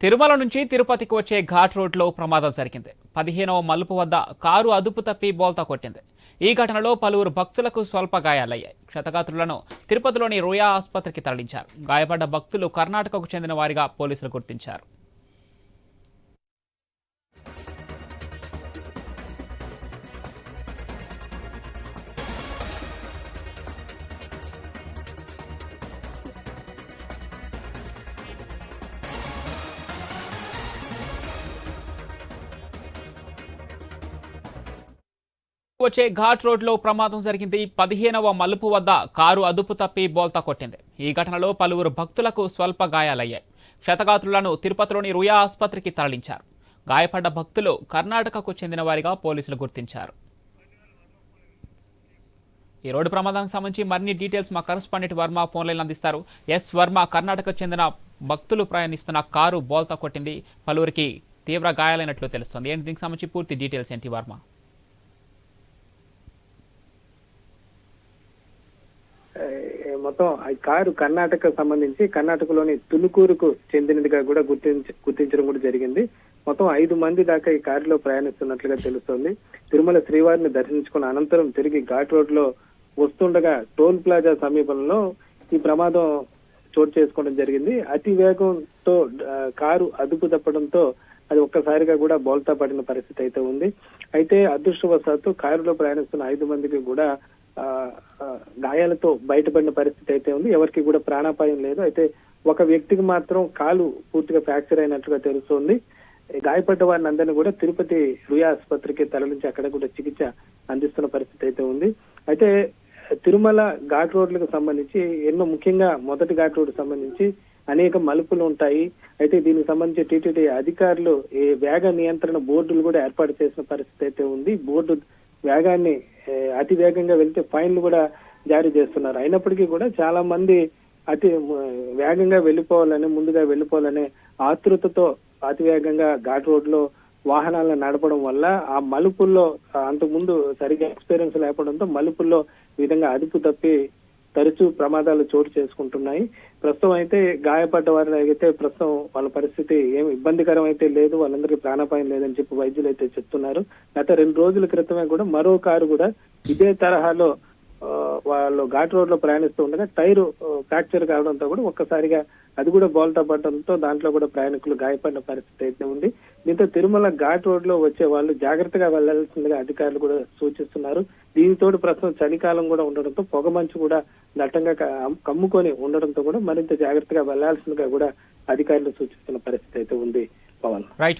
తిరుమల నుంచి తిరుపతికి వచ్చే ఘాట్ రోడ్లో ప్రమాదం జరిగింది. పదిహేనవ మలుపు వద్ద కారు అదుపు తప్పి బోల్తా కొట్టింది. ఈ ఘటనలో పలువురు భక్తులకు స్వల్ప గాయాలయ్యాయి. క్షతగాత్రులను తిరుపతిలోని రోయా ఆసుపత్రికి తరలించారు. గాయపడ్డ భక్తులు కర్ణాటకకు చెందిన వారిగా పోలీసులు గుర్తించారు. వచ్చే ఘాట్ రోడ్లో ప్రమాదం జరిగింది. పదిహేనవ మలుపు వద్ద కారు అదుపు తప్పి బోల్తా కొట్టింది. ఈ ఘటనలో పలువురు భక్తులకు స్వల్ప గాయాలయ్యాయి. క్షతగాత్రులను తిరుపతిలోని రుయా ఆసుపత్రికి తరలించారు. గాయపడ్డ భక్తులు కర్ణాటకకు చెందిన వారిగా పోలీసులు గుర్తించారు. ఈ రోడ్డు ప్రమాదానికి సంబంధించి మరిన్ని డీటెయిల్స్ మా కరస్పాండెంట్ వర్మ ఫోన్లైన్ అందిస్తారు. ఎస్ వర్మ కర్ణాటకకు చెందిన భక్తులు ప్రయాణిస్తున్న కారు బోల్తా కొట్టింది. పలువురికి తీవ్ర గాయాలైనట్లు తెలుస్తుంది. ఏంటి దీనికి సంబంధించి పూర్తి డీటెయిల్స్ ఏంటి వర్మ? మొత్తం ఈ కారు కర్ణాటక సంబంధించి కర్ణాటకలోని తులుకూరుకు చెందినదిగా కూడా గుర్తించ గుర్తించడం కూడా జరిగింది. మొత్తం ఐదు మంది దాకా ఈ కారులో ప్రయాణిస్తున్నట్లుగా తెలుస్తోంది. తిరుమల శ్రీవారిని దర్శించుకున్న అనంతరం తిరిగి ఘాట్ రోడ్లో వస్తుండగా టోల్ ప్లాజా సమీపంలో ఈ ప్రమాదం చోటు చేసుకోవడం జరిగింది. అతి వేగంతో కారు అదుపు తప్పడంతో అది ఒక్కసారిగా కూడా బోల్తా పడిన పరిస్థితి అయితే ఉంది. అయితే అదృష్టవశాత్తు కారులో ప్రయాణిస్తున్న ఐదు మందికి కూడా ఆ, గాయాలతో బయటపడిన పరిస్థితి అయితే ఉంది. ఎవరికి కూడా ప్రాణాపాయం లేదు. అయితే ఒక వ్యక్తికి మాత్రం కాలు పూర్తిగా ఫ్రాక్చర్ అయినట్లుగా తెలుస్తోంది. గాయపడ్డ వారిని అందరినీ కూడా తిరుపతి రుయా ఆసుపత్రికి తరలించి అక్కడ కూడా చికిత్స అందిస్తున్న పరిస్థితి అయితే ఉంది. అయితే తిరుమల ఘాట్ రోడ్లకు సంబంధించి ఎన్నో ముఖ్యంగా మొదటి ఘాట్ రోడ్ సంబంధించి అనేక మలుపులు ఉంటాయి. అయితే దీనికి సంబంధించి టీటీడీ అధికారులు ఈ వేగ నియంత్రణ బోర్డులు కూడా ఏర్పాటు చేసిన పరిస్థితి అయితే ఉంది. బోర్డు వేగాన్ని అతి వేగంగా వెళ్తే ఫైన్లు కూడా జారీ చేస్తున్నారు. అయినప్పటికీ కూడా చాలా మంది అతి వేగంగా వెళ్ళిపోవాలని ముందుగా వెళ్ళిపోవాలనే ఆతృతతో అతి వేగంగా ఘాట్ రోడ్లో వాహనాలను నడపడం వల్ల ఆ మలుపుల్లో అంతకుముందు సరిగ్గా ఎక్స్పీరియన్స్ లేకపోవడంతో మలుపుల్లో విధంగా అదుపు తప్పి తరచూ ప్రమాదాలు చోటు చేసుకుంటున్నాయి. ప్రస్తుతం అయితే గాయపడ్డ వారిని అయితే ప్రస్తుతం వాళ్ళ పరిస్థితి ఏమి ఇబ్బందికరం అయితే లేదు వాళ్ళందరికీ ప్రాణాపాయం లేదని చెప్పి వైద్యులు అయితే చెప్తున్నారు. గత రెండు రోజుల క్రితమే కూడా మరో కారు కూడా ఇదే తరహాలో వాళ్ళు ఘాట్ రోడ్లో ప్రయాణిస్తూ ఉండగా టైర్ ఫ్రాక్చర్ కావడంతో కూడా ఒక్కసారిగా అది కూడా బోల్తా పడడంతో దాంట్లో కూడా ప్రయాణికులు గాయపడిన పరిస్థితి అయితే ఉంది. దీంతో తిరుమల ఘాట్ రోడ్లో వచ్చే వాళ్ళు జాగ్రత్తగా వెళ్ళాల్సిందిగా అధికారులు కూడా సూచిస్తున్నారు. దీనితో ప్రస్తుతం చలికాలం కూడా ఉండడంతో పొగ మంచు కూడా దట్టంగా కమ్ముకొని ఉండడంతో కూడా మరింత జాగ్రత్తగా వెళ్ళాల్సిందిగా కూడా అధికారులు సూచిస్తున్న పరిస్థితి అయితే ఉంది పవన్.